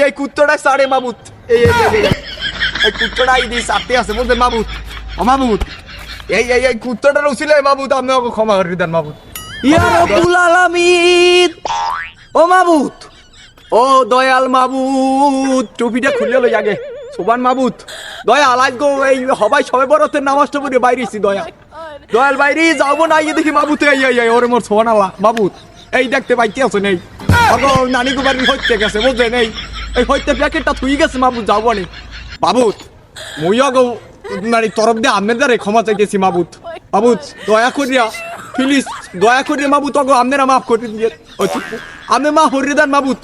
এই কুত্তটা সাড়ে মাবুত এই এই কুত্তটা এই দি সাথে আছে বুঝলেন মাবুত ও মাবুত এই এই এই কুত্তটা রসিলে মাবুত আপনি ওকে ক্ষমা করে দেন মাবুত ইয়া রব্বুল আলামিন ও মাবুত ও দয়াল মাবুত টুপিটা খুলে লই আগে সুবান মাবুত দয়াল আজ গো এই হবাই সবে বরতের নামাজটা পড়ে বাইরেছি দয়াল দয়াল বাইরে যাব না ইয়ে দেখি মাবুত এই এই ওরে মোর সোহান আল্লাহ মাবুত এই দেখতে পাইতে আছে নেই। নানি গুবারি হইতে গেছে বুঝলেন এই এই হইতে প্যাকেটটা থুই গেছে মাবুত যাব নি। বাবুত, মুই আগো নারী তরফ দিয়ে আমের দ্বারে ক্ষমা চাইতেছি, মাবুত। মাবুত দয়া করিয়া, প্লিজ, দয়া করিয়া, মাবুত, আগো আপনারা মাফ করে দিয়ে। আমি মা হরিদান মাবুত।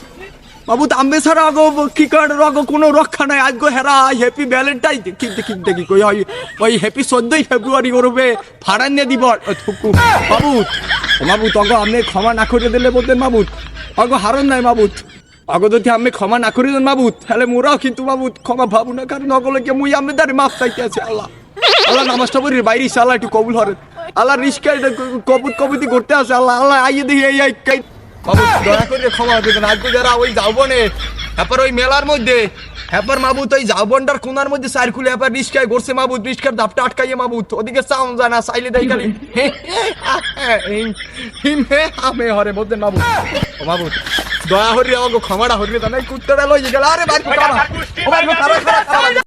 বাবু তাম্বে ছাড়া আগো কি কারণ আগো কোনো রক্ষা নাই। আজগো হেরা হ্যাপি ভ্যালেন্টাইন কি কি কই ওই ওই হ্যাপি চোদ্দই ফেব্রুয়ারি করবে ফাড়ান নিয়ে দিব থুকু বাবুত মাবুত অগো আপনি ক্ষমা না করে দিলে বলতেন, মাবুত। অগো হারন নাই, মাবুত। অগো যদি আমি ক্ষমা না করে দেন মাবুত তাহলে মোরাও কিন্তু মাবুত ক্ষমা ভাবু না কারণ অগলকে মুই আমি তার মাফ চাইতে আছে আল্লাহ আল্লাহ নামাজটা পড়ি বাইরে আল্লাহ একটু কবুল হরেন আল্লাহ রিস্কা কবুত কবুতি করতে আছে আল্লাহ আল্লাহ আইয়ে দেখি এই এই বাবু দয়া করে ক্ষমা দেবেন আজকে যারা ওই যাবনে হ্যাপার ওই মেলার মধ্যে হ্যাপার মাবুত ওই যাবনটার কোনার মধ্যে সার্কুলে হ্যাপার রিস্কায় ঘুরছে মাবুত রিস্কার ধাপটা আটকাইয়ে মাবুত ওদিকে সাউন্ড যায় না সাইলে দেয় খালি হিম, হে, হামে হরে বলতেন মাবুত ও মাবুত দয়া হরি আমাকে ক্ষমাটা হরি তা নাই কুত্তাটা লই গেল। আরে ও কারা কারা।